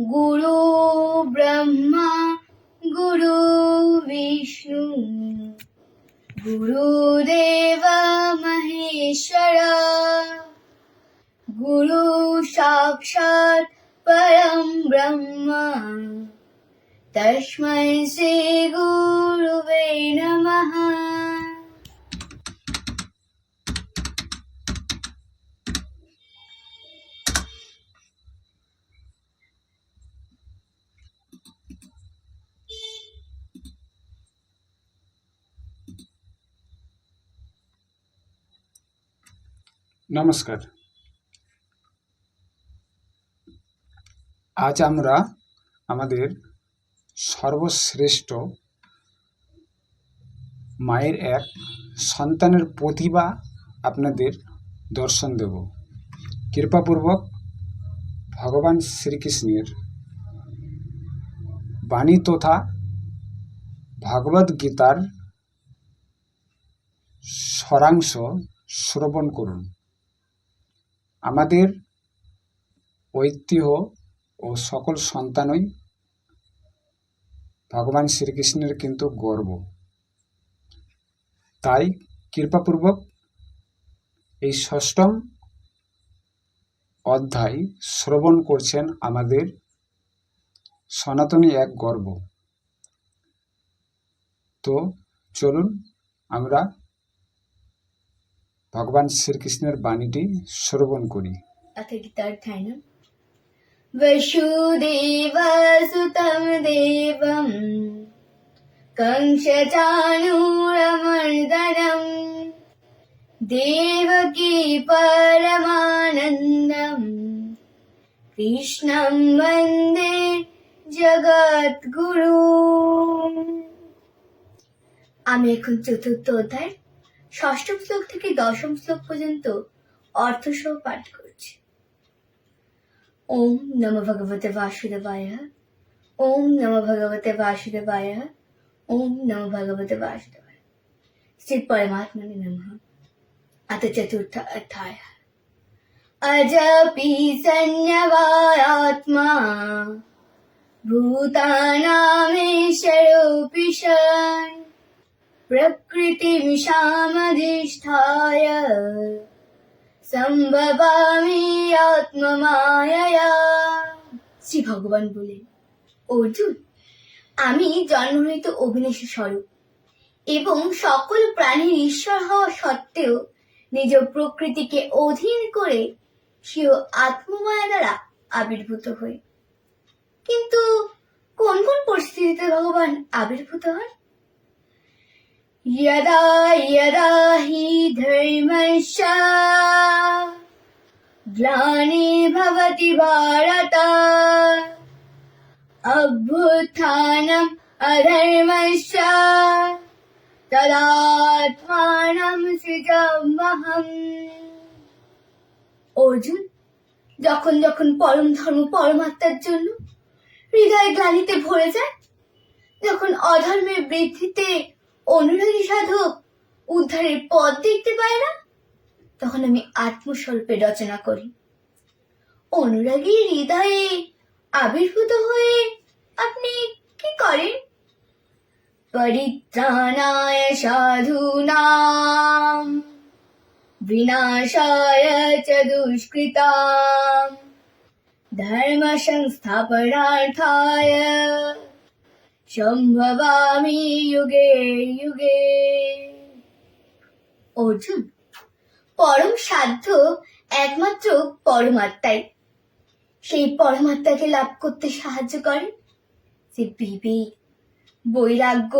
गुरु ब्रह्मा गुरु विष्णु। गुरुदेव महेश्वर। गुरु साक्षात् परं ब्रह्म। से श्रीगुरुवे नमः। নমস্কার আজ আমরা আমাদের সর্বশ্রেষ্ঠ মায়ের এক সন্তানের প্রতিভা আপনাদের দর্শন দেব কৃপাপূর্বক ভগবান শ্রীকৃষ্ণের বাণী তথা ভগবদ গীতার সরাংশ শ্রবণ করুন আমাদের ঐতিহ্য ও সকল সন্তানই ভগবান শ্রীকৃষ্ণের কিন্তু গর্ব। তাই কৃপাপূর্বক এই ষষ্ঠম অধ্যায় শ্রবণ করছেন আমাদের সনাতনী এক গর্ব। তো চলুন আমরা ভগবান শ্রীকৃষ্ণের বাণীটি শ্রবণ করি अथ गीतार्थायनम् वसुदेवसुतं देवम् कंसचाणूरमर्दनम् देवकी परमानन्दम् कृष्णं वन्दे জগৎগুরু আমি এখন চতুর্থ অধ্যায় ষষ্ঠ শ্লোক থেকে দশম শ্লোক পর্যন্ত অর্থসহ পাঠ করছি ওম নম ভগবতে বাসুদেবায় ওম নম ভগবতে বাসুদেবায় ওম নম ভগবতে বাসুদেবায় শ্রী পরমাত্মনে নমঃ अथ चतुर्थ अध्याय अजपि संयवात्मा भूतानामीश्वरोऽपि सन् प्रकृतिं सामधिष्ठाय সম্ভবামি আত্মমায়া শ্রী ভগবান বলেন অর্জুন আমি জন্মহিত অভিনেষ স্বরূপ এবং সকল প্রাণীর ঈশ্বর হওয়া সত্ত্বেও নিজ প্রকৃতিকে অধীন করে সেও আত্মমায়া দ্বারা আবির্ভূত হই কিন্তু কোন কোন পরিস্থিতিতে ভগবান আবির্ভূত হন यदा यदा हि धर्मस्य ग्लानिर्भवति भारत अभ्युत्थानम् अधर्मस्य তদাত্মানম সৃজমহম অর্জুন যখন যখন পরম ধর্ম পরমাত্মার জন্য হৃদয় গ্লানিতে ভরে যায় যখন অধর্মের বৃদ্ধিতে অনুরাগী সাধক উদ্ধারের পথ দেখতে পায় না? তখন আমি আত্মস্বল্পে রচনা করি। অনুরাগী হৃদয়ে আবির্ভূত হয়ে আপনি কি করেন? পরিত্রাণায় সাধূনাম বিনাশায় দুষ্কৃতাম ধর্ম সংস্থাপনার্থায় সম্ভবামি যুগে যুগে। অর্জুন, পরম সাধ্য একমাত্র পরমাত্মাই। সেই পরমাত্মাকে লাভ করতে সাহায্য করে যে বিবেক, বৈরাগ্য,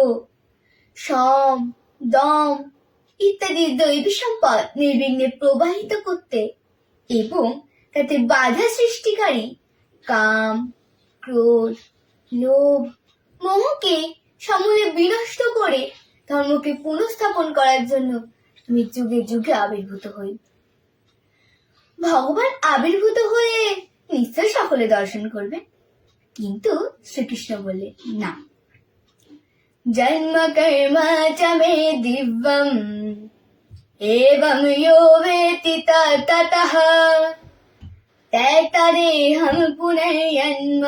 সম, দম ইত্যাদি দৈবী সম্পদ নির্বিঘ্নে প্রবাহিত করতে এবং তাতে বাধা সৃষ্টিকারী কাম, ক্রোধ, লোভ মোহকে সমূলে বিনষ্ট করে ধর্মকে পুনঃস্থাপন করার জন্য তুমি যুগে যুগে আবির্ভূত হই ভগবান আবির্ভূত হয়ে নিশ্চয় সকলে দর্শন করবে কিন্তু শ্রীকৃষ্ণ বললেন না জন্ম কর্ম চ মে দিব্যম एवं यो वेति ततः तैतरे हम पुनर्यन्म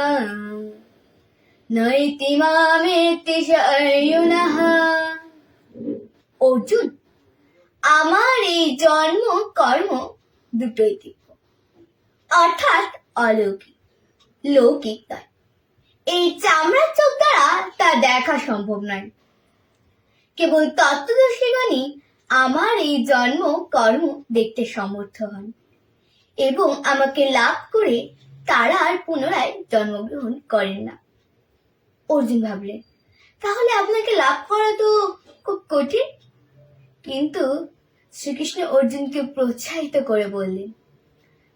নৈতি মামেতি শর্যুনঃ অর্জুন, আমার এই জন্ম কর্ম দুটোই দিব্য অর্থাৎ অলৌকিক, লৌকিক নয়। এই চামড়ার চোখ দ্বারা তা দেখা সম্ভব নয়। কেবল তত্ত্বদর্শীগণই আমার এই জন্ম কর্ম দেখতে সমর্থ হন এবং আমাকে লাভ করে তারা আর পুনরায় জন্মগ্রহণ করেন না। অর্জুন ভাবলেন তাহলে আপনাকে লাভ করা তো খুব কঠিন। কিন্তু শ্রীকৃষ্ণ অর্জুনকে প্রোৎসাহিত করে বললেন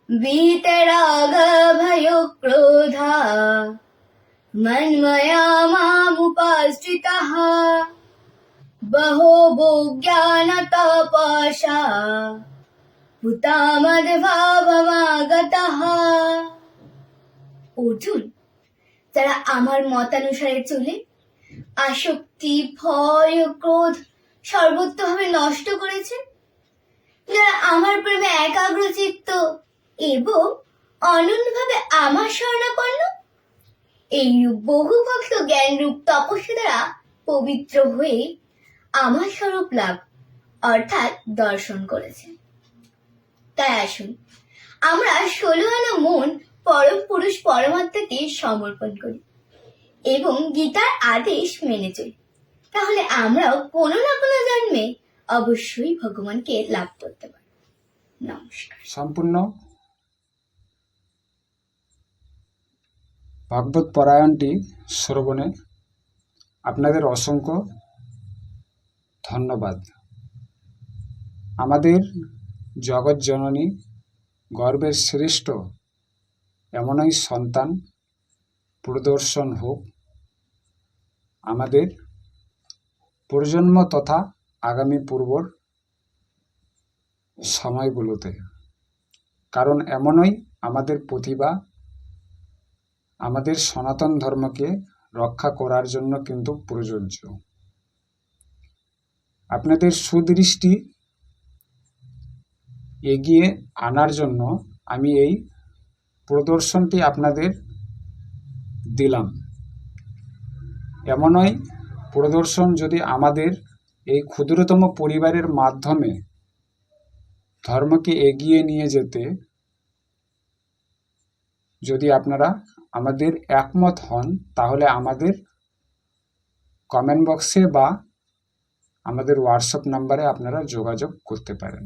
বিতরাগ ভয় ক্রোধা মন্ময়া মামুপাশ্রিতः বহো জ্ঞান তপসা হুতামদ্ভাবমাগতः অর্জুন যারা আমার মতানুসারে চলে। আসক্তি, ভয় ও ক্রোধ সর্বত্রভাবে নষ্ট করেছেন যারা আমার প্রেমে একাগ্রচিত্ত এবং অনন্যভাবে আমার শরণাপন্ন এইরূপ বহু ভক্ত জ্ঞানরূপ তপস্যা দ্বারা পবিত্র হয়ে আমার স্বরূপ লাভ, অর্থাৎ দর্শন করেছে। তাই আসুন, আমরা ষোলো আনা মন পরম পুরুষ পরমাত্মাকে সমর্পণ করি এবং গীতার আদেশ মেনে চলি। তাহলে আমরাও কোনো না কোনো জন্মে অবশ্যই ভগবানকে লাভ করতে পারি নমস্কার। সম্পূর্ণ ভাগবত পরায়ণটি শ্রবণে আপনাদের অসংখ্য ধন্যবাদ। আমাদের জগৎ জননী গর্বের শ্রেষ্ঠ এমনই সন্তান প্রদর্শন হোক। আমাদের প্রজন্ম তথা আগামী পূর্বর সময়গুলোতে। কারণ এমনই আমাদের প্রতিভা, আমাদের সনাতন ধর্মকে রক্ষা করার জন্য কিন্তু প্রযোজ্য। আপনাদের সুদৃষ্টি এগিয়ে আনার জন্য আমি এই প্রদর্শনটি আপনাদের দিলাম। এমনই প্রদর্শন যদি আমাদের এই ক্ষুদ্রতম পরিবারের মাধ্যমে ধর্মকে এগিয়ে নিয়ে যেতে, যদি আপনারা আমাদের একমত হন, তাহলে আমাদের কমেন্ট বক্সে বা আমাদের হোয়াটসঅ্যাপ নাম্বারে আপনারা যোগাযোগ করতে পারেন।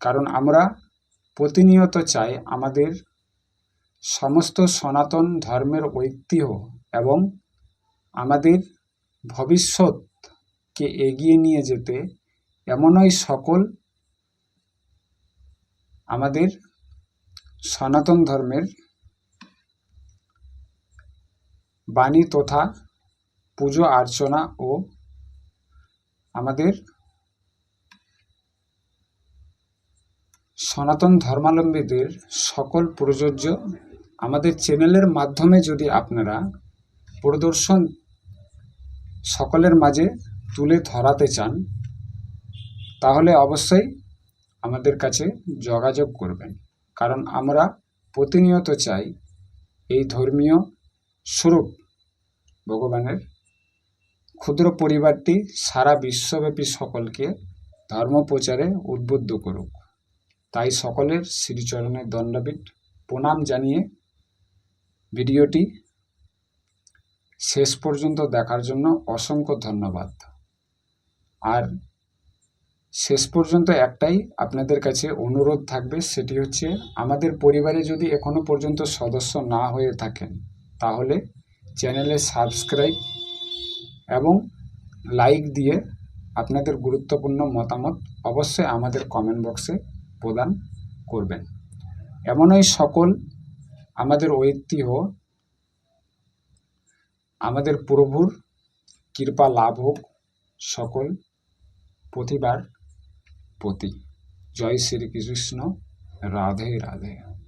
কারণ আমরা প্রতিনিয়ত চাই আমাদের সমস্ত সনাতন ধর্মের ঐতিহ্য এবং আমাদের ভবিষ্যৎকে এগিয়ে নিয়ে যেতে এমনই সকল আমাদের সনাতন ধর্মের বাণী তথা পুজো, অর্চনা ও আমাদের সনাতন ধর্মাবলম্বীদের সকল প্রযোজ্য আমাদের চ্যানেলের মাধ্যমে যদি আপনারা প্রদর্শন সকলের মাঝে তুলে ধরাতে চান, তাহলে অবশ্যই আমাদের কাছে যোগাযোগ করবেন। কারণ আমরা প্রতিনিয়ত চাই এই ধর্মীয় স্বরূপ ভগবানের। ক্ষুদ্র পরিবারটি সারা বিশ্বব্যাপী সকলকে ধর্ম প্রচারে উদ্বুদ্ধ করুক। তাই সকলের শ্রীচরণের দণ্ডবিট প্রণাম জানিয়ে ভিডিওটি শেষ পর্যন্ত দেখার জন্য অসংখ্য ধন্যবাদ। আর শেষ পর্যন্ত একটাই আপনাদের কাছে অনুরোধ থাকবে, সেটি হচ্ছে আমাদের পরিবারে যদি এখনও পর্যন্ত সদস্য না হয়ে থাকেন, তাহলে চ্যানেলে সাবস্ক্রাইব এবং লাইক দিয়ে আপনাদের গুরুত্বপূর্ণ মতামত অবশ্যই আমাদের কমেন্ট বক্সে প্রদান করবেন। এমনই সকল আমাদের ঐতিহ্য, আমাদের প্রভুর কৃপা লাভ হোক সকল প্রতিবার প্রতি। জয় শ্রীকৃষ্ণ। রাধে রাধে।